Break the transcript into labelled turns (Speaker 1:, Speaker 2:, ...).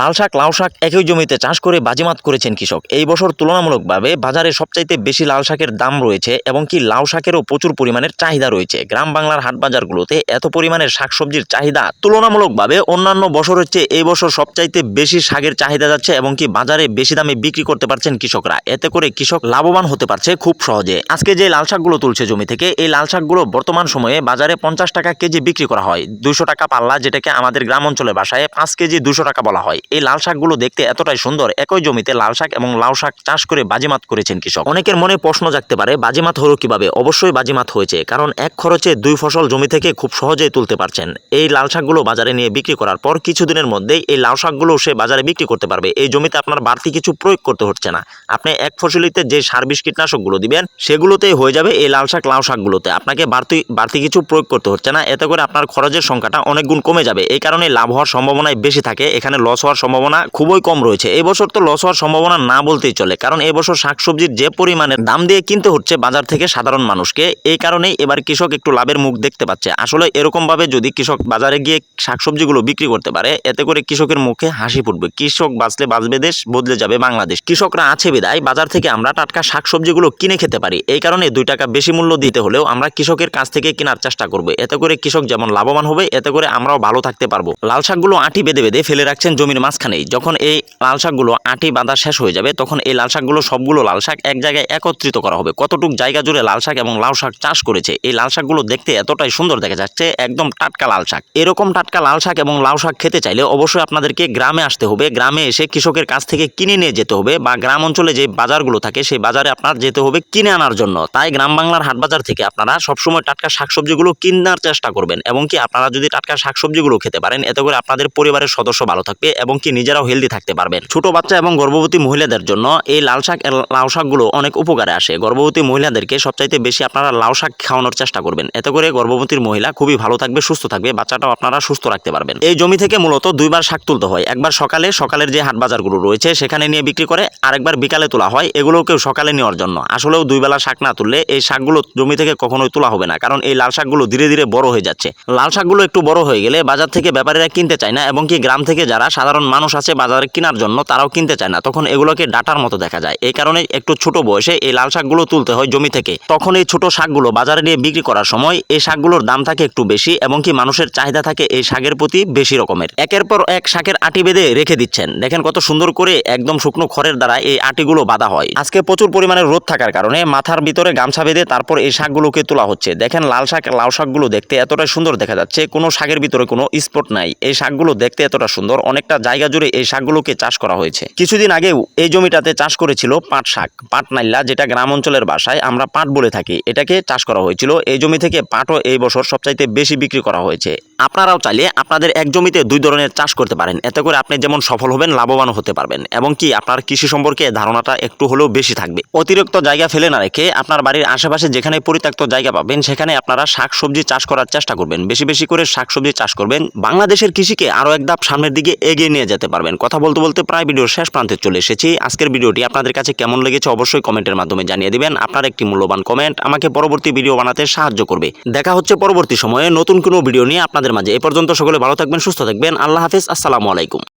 Speaker 1: লাল শাক, লাউ শাক একই জমিতে চাষ করে বাজিমাত করেছেন কৃষক। এই বছর তুলনামূলকভাবে বাজারে সবচাইতে বেশি লাল শাকের দাম রয়েছে এবং কি লাউ শাকেরও প্রচুর পরিমাণের চাহিদা রয়েছে। গ্রাম বাংলার হাট বাজারগুলোতে এত পরিমাণের শাকসবজির চাহিদা তুলনামূলকভাবে অন্যান্য বছরের চেয়ে এই বছর সবচাইতে বেশি শাকের চাহিদা যাচ্ছে এবং কি বাজারে বেশি দামে বিক্রি করতে পারছেন কৃষকরা। এতে করে কৃষক লাভবান হতে পারছে খুব সহজে। আজকে যে লাল শাকগুলো তুলছে জমি থেকে, এই লাল শাকগুলো বর্তমান সময়ে বাজারে পঞ্চাশ টাকা কেজি বিক্রি করা হয়। দুশো টাকা পাল্লা, যেটাকে আমাদের গ্রাম অঞ্চলের ভাষায় পাঁচ কেজি দুশো টাকা বলা হয়। এই লাল শাকগুলো দেখতে এতটাই সুন্দর। একই জমিতে লাল শাক এবং লাউ শাক চাষ করে বাজিমাত করেছেন কৃষক। অনেকের মনে প্রশ্ন জাগতে পারে, বাজিমাত হলো কীভাবে? অবশ্যই বাজিমাত হয়েছে, কারণ এক খরচে দুই ফসল জমি থেকে খুব সহজেই তুলতে পারছেন। এই লাল শাকগুলো বাজারে নিয়ে বিক্রি করার পর কিছুদিনের মধ্যেই এই লাউ শাকগুলো সে বাজারে বিক্রি করতে পারবে। এই জমিতে আপনার বাড়তি কিছু প্রয়োগ করতে হচ্ছে না। আপনি এক ফসলিতে যে সার বিষ কীটনাশকগুলো দিবেন, সেগুলোতেই হয়ে যাবে এই লাল শাক লাউ শাকগুলোতে। আপনাকে বাড়তি বাড়তি কিছু প্রয়োগ করতে হচ্ছে না, এতে করে আপনার খরচের সংখ্যাটা অনেক গুণ কমে যাবে। এই কারণে লাভ হওয়ার সম্ভাবনায় বেশি থাকে, এখানে লস হওয়ার সম্ভাবনা খুবই কম রয়েছে। এই বছর তো লস হওয়ার সম্ভাবনা না বলতেই চলে, কারণ এই বছর শাকসবজির যে পরিমাণের দাম দিয়ে কিনতে হচ্ছে বাজার থেকে সাধারণ মানুষকে, এই কারণেই এবার কৃষক একটু লাভের মুখ দেখতে পাচ্ছে। আসলে এরকমভাবে যদি কৃষক বাজারে গিয়ে শাকসবজিগুলো বিক্রি করতে পারে, এতে করে কৃষকের মুখে হাসি ফুটবে। কৃষক বাঁচলে বাঁচবে দেশ, বদলে যাবে বাংলাদেশ। কৃষকরা আছে বিদায়, বাজার থেকে আমরা টাটকা শাকসবজিগুলো কিনে খেতে পারি। এই কারণে দুই টাকা বেশি মূল্য দিতে হলেও আমরা কৃষকের কাছ থেকে কেনার চেষ্টা করব। এতে করে কৃষক যেমন লাভবান হবে, এতে করে আমরাও ভালো থাকতে পারব। লাল শাকগুলো আটি বেঁধে বেঁধে ফেলে রাখছেন জমির মাঝখানেই যখন এই লাল শাকগুলো আটি বাঁধা শেষ হয়ে যাবে, তখন এই লাল শাকগুলো, সবগুলো লাল শাক এক জায়গায় একত্রিত করা হবে। কতটুক জায়গা জুড়ে লাল শাক এবং লাউ শাক চাষ করেছে, এই লাল শাকগুলো দেখতে এতটাই সুন্দর দেখা যাচ্ছে, একদম টাটকা লাল শাক। এরকম টাটকা লাল শাক এবং লাউ শাক খেতে চাইলে অবশ্যই আপনাদেরকে গ্রামে আসতে হবে। গ্রামে এসে কৃষকের কাছ থেকে কিনে নিয়ে যেতে হবে বা গ্রাম অঞ্চলে যে বাজারগুলো থাকে, সেই বাজারে আপনার যেতে হবে কিনে আনার জন্য। তাই গ্রাম বাংলার হাট বাজার থেকে আপনারা সবসময় টাটকা শাকসবজিগুলো কিনার চেষ্টা করবেন এবং কি আপনারা যদি টাটকা শাকসবজিগুলো খেতে পারেন, এতে করে আপনাদের পরিবারের সদস্য ভালো থাকবে এবং কি নিজেরাও হেলদি থাকতে পারবেন। ছোট বাচ্চা এবং গর্ভবতী মহিলাদের জন্য এই লাল শাক লাউ শাকগুলো অনেক উপকারে আসে। গর্ভবতী মহিলাদেরকে সবচাইতে বেশি আপনারা লাউ শাক খাওয়ানোর চেষ্টা করবেন। এতে করে গর্ভবতীর মহিলা খুবই ভালো থাকবে, সুস্থ থাকবে, বাচ্চাটাও আপনারা সুস্থ রাখতে পারবেন। এই জমি থেকে মূলত দুইবার শাক তুলতে হয়। একবার সকালে, সকালের যে হাট বাজারগুলো রয়েছে, সেখানে নিয়ে বিক্রি করে আরেকবার বিকালে তোলা হয়। এগুলোকেও সকালে নেওয়ার জন্য। আসলেও দুই বেলা শাক না তুললে এই শাকগুলো জমি থেকে কখনোই তোলা হবে না। কারণ এই লাল শাকগুলো ধীরে ধীরে বড় হয়ে যাচ্ছে। লাল শাকগুলো একটু বড় হয়ে গেলে বাজার থেকে ব্যাপারীরা কিনতে চায় না এবং কি গ্রাম থেকে যারা সাধারণ মানুষ আছে বাজারে কেনার জন্য, তারাও কিনতে চায় না। তখন এগুলোকে ডাটার মতো দেখা যায়। এই কারণে একটু ছোট বয়সে এই লাল শাকগুলো তুলতে হয় জমি থেকে। তখন এই ছোট শাকগুলো বাজারে নিয়ে বিক্রি করার সময় এই শাকগুলোর দাম থাকে একটু বেশি এবং কি মানুষের চাহিদা থাকে এই শাকের প্রতি বেশি রকমের। একের পর এক শাকের আটি বেঁধে রেখে দিচ্ছেন। দেখেন কত সুন্দর করে একদম শুকনো খড়ের দ্বারা এই আটিগুলো বাঁধা হয়। আজকে প্রচুর পরিমাণে রোদ থাকার কারণে মাথার ভিতরে গামছা বেঁধে তারপর এই শাকগুলোকে তোলা হচ্ছে। দেখেন লাল শাক, লাউ শাকগুলো দেখতে এতটা সুন্দর দেখা যাচ্ছে। কোনো শাকের ভিতরে কোনো স্পট নাই। এই শাকগুলো দেখতে এতটা সুন্দর, অনেকটা জায়গা জুড়ে এই শাকগুলোকে চাষ করা হয়েছে। কিছুদিন আগেও এই জমিটাতে চাষ করেছিল পাট শাক, পাট নাইল্লা যেটা গ্রাম অঞ্চলের বাসায় আমরা পাট বলে থাকি। এটাকে চাষ করা হয়েছিল। এই জমি থেকে পাটও এই বছর সবচাইতে বেশি বিক্রি করা হয়েছে। আপনারাও চাইলে আপনাদের এক জমিতে দুই ধরনের চাষ করতে পারেন। এতে করে আপনি যেমন সফল হবেন, লাভবান হতে পারবেন। এবং কি আপনার কৃষি সম্পর্কে ধারণাটা একটু হলেও বেশি থাকবে। অতিরিক্ত জায়গা ফেলে না রেখে আপনার বাড়ির আশেপাশে যেখানে পরিত্যক্ত জায়গা পাবেন, সেখানে আপনারা শাক সবজি চাষ করার চেষ্টা করবেন। বেশি বেশি করে শাক সবজি চাষ করবেন। বাংলাদেশের কৃষিকে আরও এক ধাপ সামনের দিকে এগিয়ে নিয়ে যেতে পারবেন। কথা বলতে বলতে প্রায় ভিডিওর শেষ প্রান্তে চলে এসেছি। আজকের ভিডিওটি আপনাদের কাছে কেমন লেগেছে অবশ্যই কমেন্টের মাধ্যমে জানিয়ে দিবেন। আপনার একটি মূল্যবান কমেন্ট আমাকে পরবর্তী ভিডিও বানাতে সাহায্য করবে। দেখা হচ্ছে পরবর্তী সময়ে নতুন কোনো ভিডিও নিয়ে আপনাদের মাঝে। এ পর্যন্ত সকলে ভালো থাকবেন, সুস্থ থাকবেন। আল্লাহ হাফিজ, আসসালামু আলাইকুম।